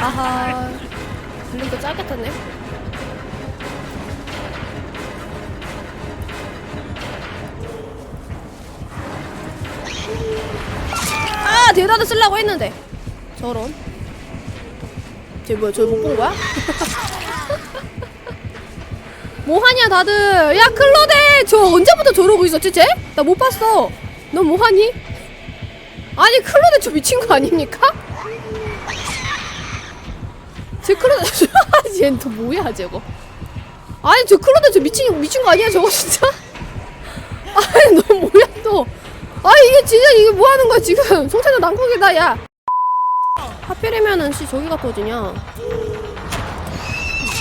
아하. 블링크 짧게 탔네. 아 대단을 쓰려고 했는데. 저런. 쟤 뭐야 저못본 거야? 뭐하냐 다들. 야 클로데! 저 언제부터 저러고 있었지 쟤? 나 못 봤어 너 뭐하니? 아니 클로데 저 미친 거 아닙니까? 제 클로데 쟤는 또 뭐야 저거 아니 저 클로데 저 미친 미친 거 아니야 저거 진짜? 아니 너 뭐야 너아 이게 진짜 이게 뭐 하는 거야 지금 송태는 난국이다 야 하필이면은 씨 저기가 터지냐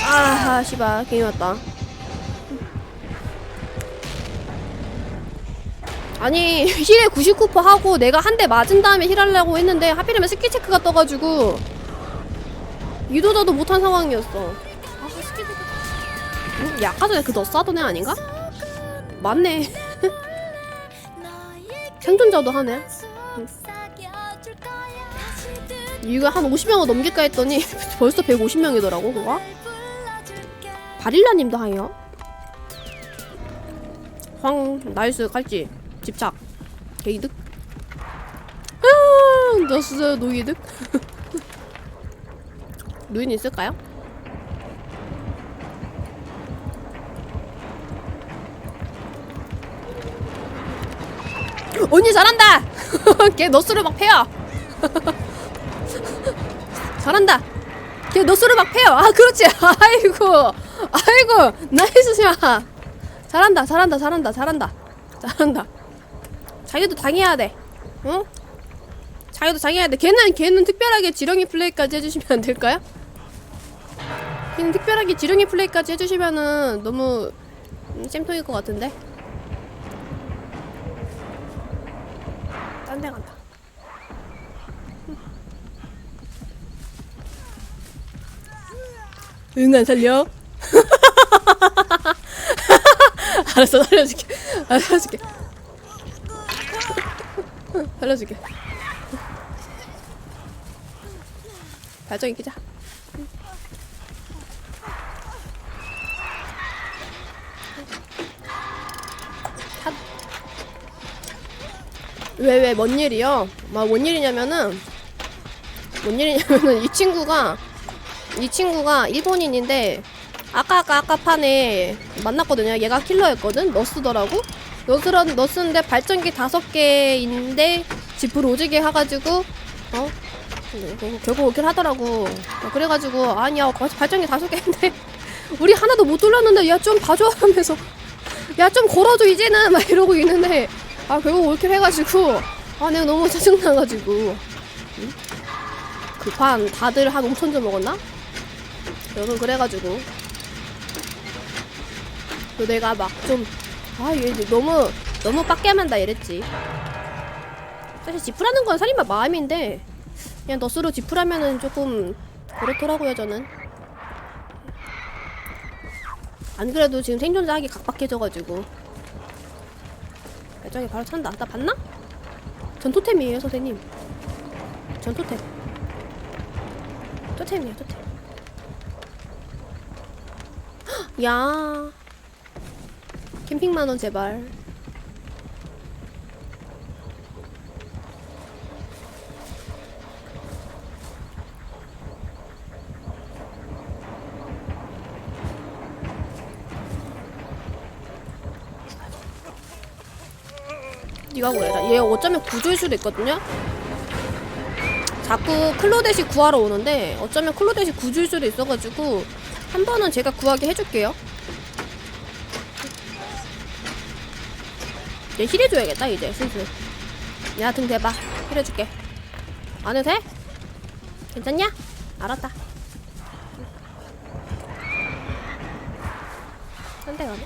아하 씨발 괜히 왔다 아니 힐에 99% 하고 내가 한 대 맞은 다음에 힐하려고 했는데 하필이면 스킬 체크가 떠가지고 유도자도 못한 상황이었어. 아 스킬 체크 응? 야 아까 전에 그 너스 하던 애 아닌가? 맞네. 생존자도 하네. 이거 한 50명을 넘길까 했더니 벌써 150명이더라고 그거? 바릴라님도 하요 황 나이스 갈지 집착. 개이득. 아, 너스 노이득? 누인 있을까요? 언니 잘한다! 걔 너스를 막 패요. 잘한다. 걔 너스를 막 패요. 아 그렇지. 아이고. 아이고. 나이스 샷 잘한다 잘한다 잘한다 잘한다. 잘한다 자기도 당해야 돼 어? 자기도 당해야 돼 걔는 걔는 특별하게 지렁이 플레이까지 해주시면 안 될까요? 걔는 특별하게 지렁이 플레이까지 해주시면은 너무 음, 쌤통일 것 같은데 딴 데 간다 응 안 살려? 알았어 살려줄게 알았어 살려줄게 살려줄게 발전기 끼자 왜왜 뭔 일이요? 막뭔 일이냐면은 뭔 일이냐면은 이 친구가 이 친구가 일본인인데 아까 아까 아까 판에 만났거든요. 얘가 킬러였거든. 너스더라고. 너스런 너스인데 발전기 다섯 개인데 지프를 오지게 해가지고 어? 그- 결국 오긴 하더라고. 어, 그래가지고 아니야 발전기 다섯 개인데 우리 하나도 못 돌렸는데 야 좀 봐줘 하면서 야 좀 걸어줘 이제는! 막 이러고 있는데 아 결국 올킬 해가지고 아 내가 너무 짜증나가지고. 그판 다들 한 5천 점 먹었나? 여러분 그래가지고. 그 내가 막 좀 아얘 너무 너무 빡게만다 이랬지. 사실 지프라는 건 살인마 마음인데 그냥 너스로 지프라면은 조금 그렇더라고요 저는. 안 그래도 지금 생존자 하기 각박해져가지고. 발전기 바로 찬다. 나 봤나? 전 토템이에요 선생님. 전 토템. 토템이야 토템. 헉, 야 캠핑 만원 제발. 네가 구해라 얘 어쩌면 구조일 수도 있거든요? 자꾸 클로데시 구하러 오는데 어쩌면 클로데시 구조일 수도 있어가지고 한 번은 제가 구하게 해줄게요 얘 힐해줘야겠다 이제 슬슬. 야 등 대봐. 힐해줄게. 안 해도 돼? 괜찮냐? 알았다. 딴 데 가네.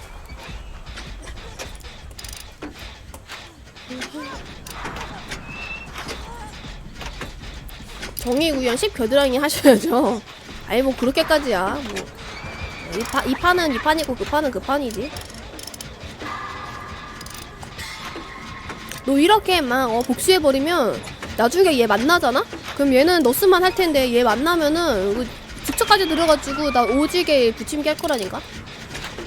정의 구현 10 겨드랑이 하셔야죠. 아니 뭐 그렇게까지야. 뭐. 이 판은 이 판이고 그 판은 그 판이지 너 이렇게 막 어, 복수해버리면 나중에 얘 만나잖아? 그럼 얘는 너스만 할 텐데 얘 만나면은 그 직접까지 들어가지고 나 오지게 부침개 할 거라니까?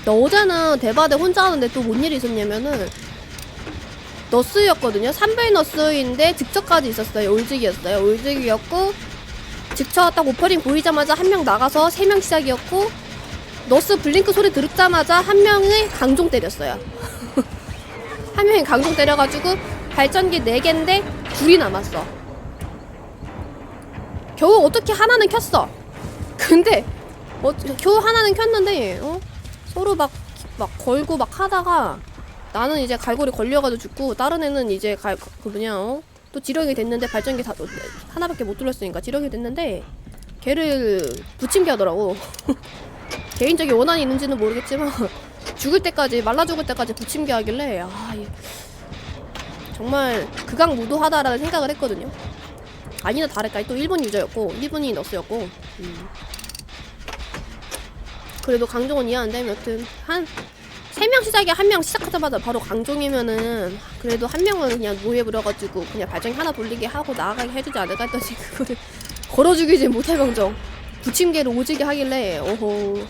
나 어제는 대바대 혼자 하는데 또 뭔 일이 있었냐면은 너스였거든요. 3배 너스인데 직접까지 있었어요. 올직이었어요. 올직이었고 직접 딱 오퍼링 보이자마자 한 명 나가서 세 명 시작이었고 너스 블링크 소리 들었자마자 한 명이 강종 때렸어요. 한 명이 강종 때려가지고 발전기 4개인데 둘이 남았어. 겨우 어떻게 하나는 켰어. 근데 어, 겨우 하나는 켰는데 어? 서로 막, 막 걸고 막 하다가 나는 이제 갈고리 걸려가지고 죽고 다른 애는 이제 갈, 그 뭐냐 어? 또 지령이 됐는데 발전기 다 하나밖에 못 돌렸으니까 지령이 됐는데 걔를 부침개 하더라고. 개인적인 원한이 있는지는 모르겠지만 죽을 때까지 말라 죽을 때까지 부침개 하길래 아 이- 정말 극악무도하다라는 생각을 했거든요. 아니나 다를까 또 일본 유저였고 일본인이 너스였고 음. 그래도 강종은 이해하는데 여튼 한 세 명 시작에 한 명 시작하자마자 바로 강종이면은 그래도 한 명은 그냥 노예 부려가지고 그냥 발전기 하나 돌리게 하고 나아가게 해주지 않을까 했더니 그거를 걸어 죽이지 못할 망정 부침개를 오지게 하길래 오호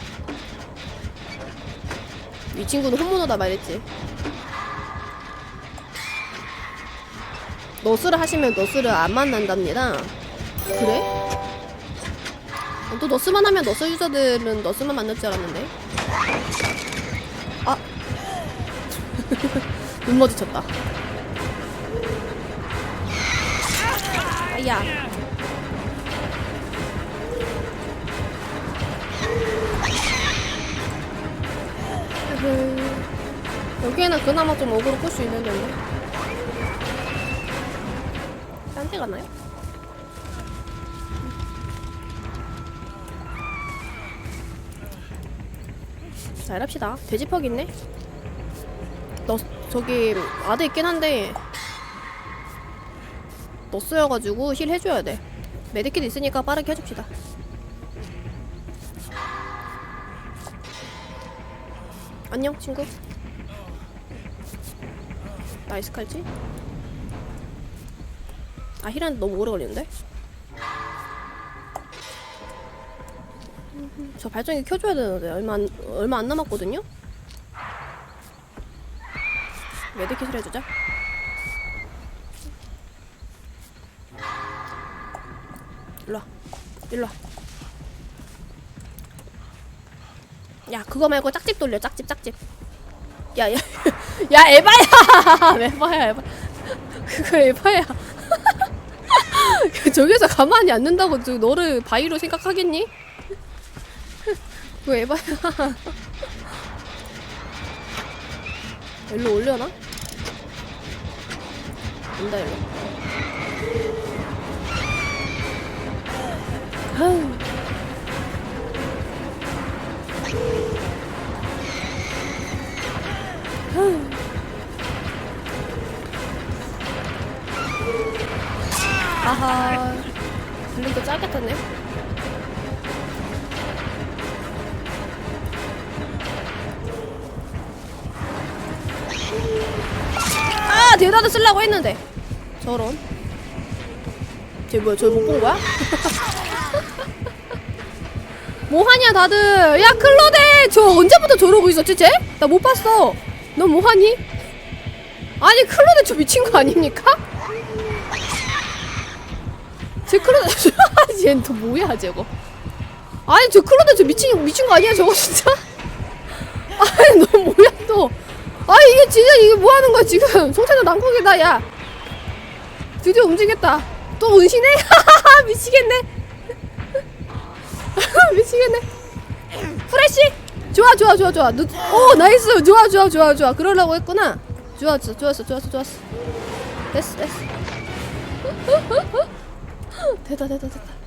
이 친구는 혼모노다 말했지. 너스를 하시면 너스를 안 만난답니다. 그래? 어, 또 너스만 하면 너스 유저들은 너스만 만날 줄 알았는데. 아. 눈 마주쳤다. 아야 여기에는 그나마 좀 어그로 끌 수 있는 데인데 딴데 갔나요? 자 일합시다. 돼지퍽 있네? 너 저기 아드 있긴 한데 너 쓰여가지고 힐 해줘야 돼. 메디킷 있으니까 빠르게 해줍시다 안녕 친구. 나이스 칼지 아 힐하는데 너무 오래 걸리는데? 저 발전기 켜줘야 되는데 얼마 안, 얼마 안 남았거든요? 메디킷을 해주자. 일로와. 일로와 야 그거 말고 짝집 돌려 짝집 짝집. 야야 야 에바야! 에바야 에바 그거 에바야. 저기서 가만히 안 는다고 저 너를 바위로 생각하겠니? 그거 에바야. 일로 올려나? 온다 일로 쓰려고 했는데 저런 쟤 뭐야 저못본 거야? 뭐하냐 다들 야 클로데 저 언제부터 저러고 있었지 쟤? 나 못 봤어 너 뭐하니? 아니 클로데 저 미친 거 아닙니까? 제 클로데 쟤또 뭐야 저거 아니 저 클로데 저 미친 미친 거 아니야 저거 진짜? 아니 너 뭐야 너 진짜 이게 뭐 하는 거야 지금? 송태도 난국이다 야. 드디어 움직였다. 또 은신해? 미치겠네. 미치겠네. 프레쉬! 좋아 좋아 좋아 좋아. 너, 오 나이스. 좋아 좋아 좋아 좋아. 그러려고 했구나. 좋았어 좋았어 좋았어 좋았어. 됐어 됐어. 됐다 됐다 됐다.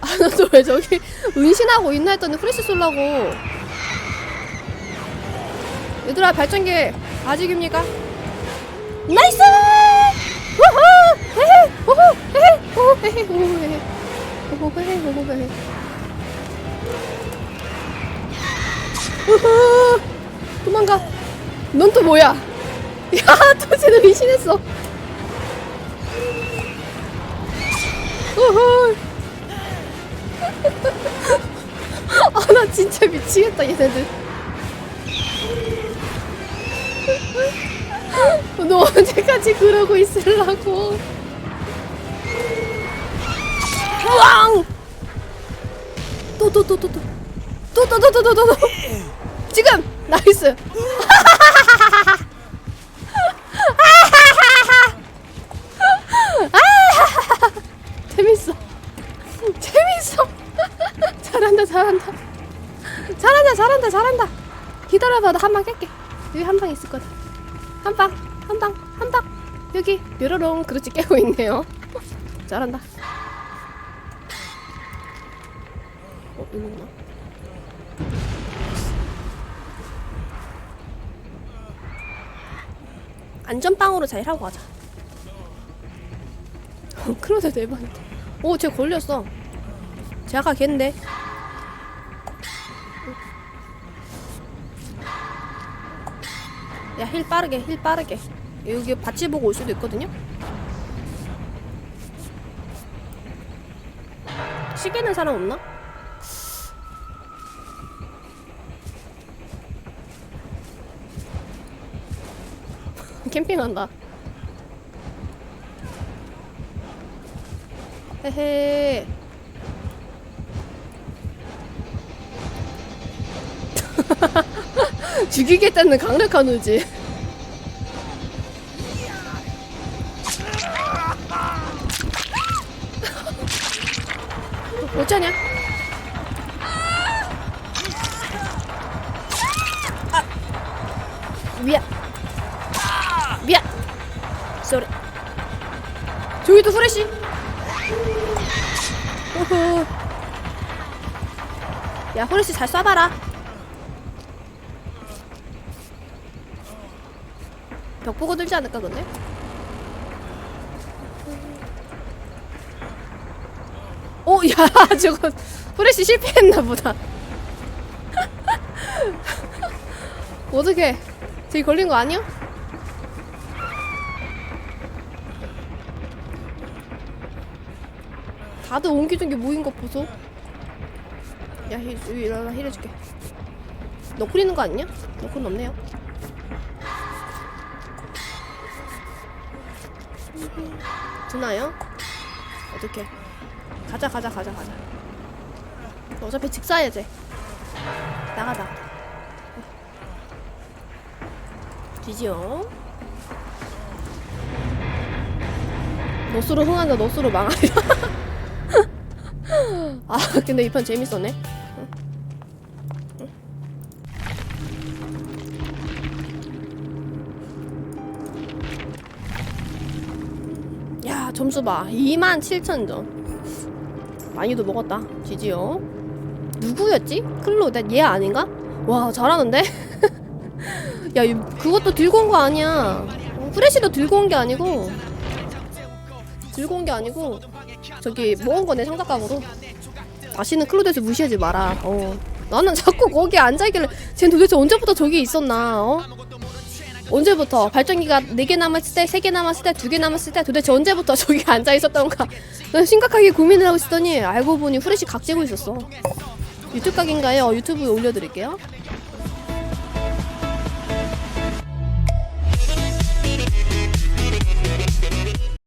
아나 또왜 저기 은신하고 있나 했더니 프레쉬 쏠라고 얘들아 발전기 아직입니까? 나이스! 우후! 헤헤! 우후! 헤헤! 우후! 헤헤! 우후! 헤헤! 우후! 헤헤! 우후! 헤헤! 우후! 도망가! 넌 또 뭐야? 야, 또 쟤는 의심했어. 우후. 아, 나 진짜 미치겠다, 얘네들. 너 언제까지 그러고 있으려고. 우왕! 또, 또, 또, 또, 또. 또, 또, 또, 또, 또, 또, 또. 지금! 나이스! 재밌어. 재밌어. 잘한다, 잘한다. 잘한다, 잘한다, 잘한다. 기다려봐, 나 한 방 깰게. 여기 한 방 있을 거다. 한 방. 여기 뾰로롱 그렇지 깨고 있네요. 잘한다. 어, 이거구나. 안전빵으로 잘 하고 가자. 어, 크로데 대박이다. 오, 쟤 걸렸어. 쟤 아까 걘데. 야, 힐 빠르게, 힐 빠르게. 여기 밭을 보고 올 수도 있거든요? 시계는 사람 없나? 캠핑한다. 헤헤. 죽이겠다는 강력한 의지. 어쩌냐? 아. 미안. 미안. 쏘리. 저기도 후레쉬. 오호. 야, 후레쉬 잘 쏴봐라. 벽 보고 들지 않을까, 근데? 오, 야, 저거 후레쉬 실패했나 보다. 어떻게? 저기 걸린 거 아니야? 다들 옹기종기 모인 것 보소. 야, 힐, 일어나 힐 해줄게. 너쿨 있는 거 아니냐? 너쿨 없네요. 드나요? 어떻게? 가자, 가자, 가자, 가자. 어차피 직사야 돼. 나가, 나가. 뒤지요. 너스로 흥한다, 너스로 망하리라. 아, 근데 이판 재밌었네. 야, 점수 봐. 27,000점. 많이도 먹었다. 지지요. 누구였지? 클로, 나얘 아닌가? 와, 잘하는데? 야, 이- 그것도 들고 온 거 아니야. 어, 후레쉬도 들고 온 게 아니고. 들고 온 게 아니고. 저기, 모은 거네, 삼각각으로. 다시는 클로데스 무시하지 마라. 어. 나는 자꾸 거기 앉아있길래, 쟤 도대체 언제부터 저기 있었나, 어? 언제부터? 발전기가 4개 남았을 때, 3개 남았을 때, 2개 남았을 때 도대체 언제부터 저기 앉아 있었던가 난 심각하게 고민을 하고 있었더니 알고 보니 후레쉬 각 재고 있었어. 유튜브 각인가요? 유튜브에 올려드릴게요